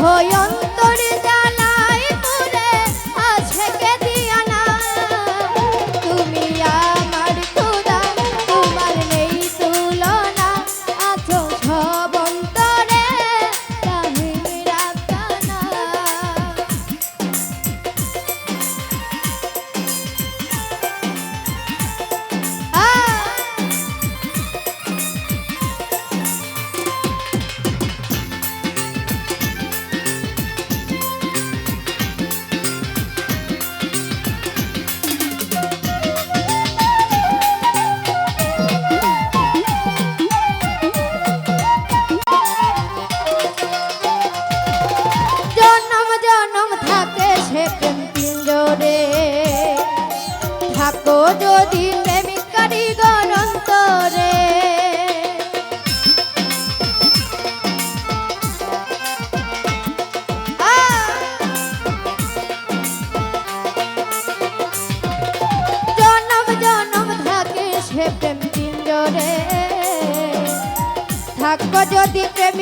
ভয়ন্ত মনে প্রেম পিঞ্জরে থাকো যদি প্রেমিকারী গণন্তরে। জনম জনম থাকে সে প্রেম যদি প্রেম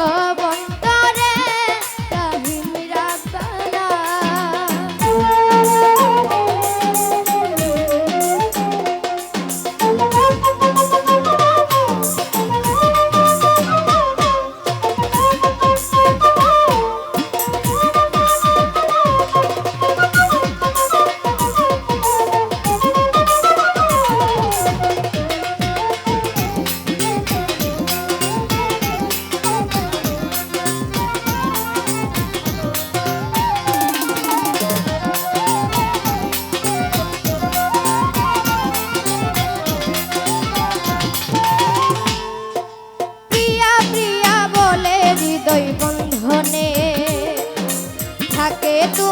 Oh.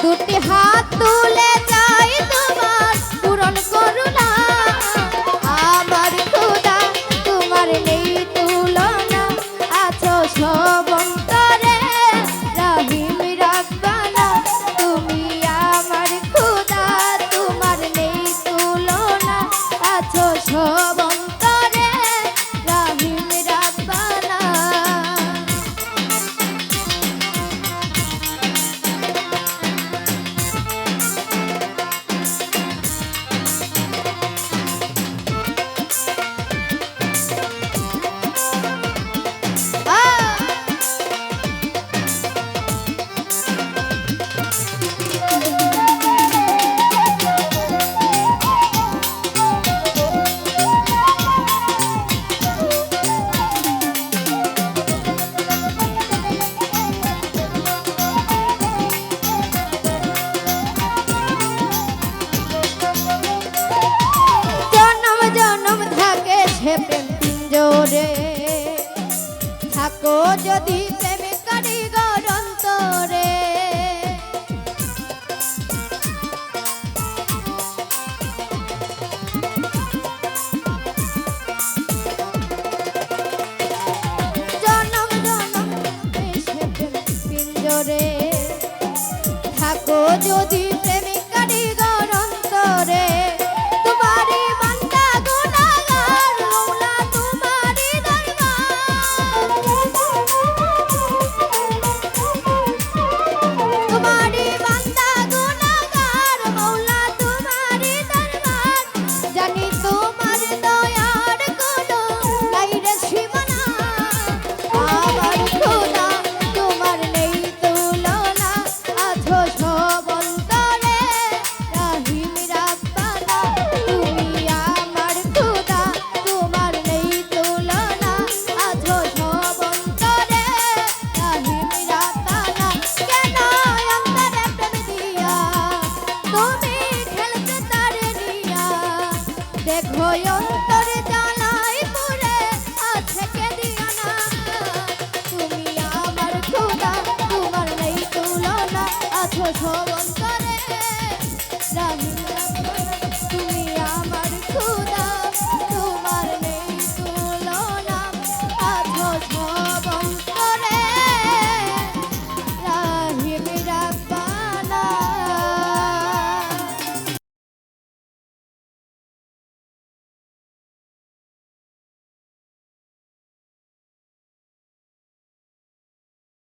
不 অন্তরে থাকো যদি প্রেম অন্তরে। জনম জনম পিঞ্জরে থাকো যদি প্রেম দেখো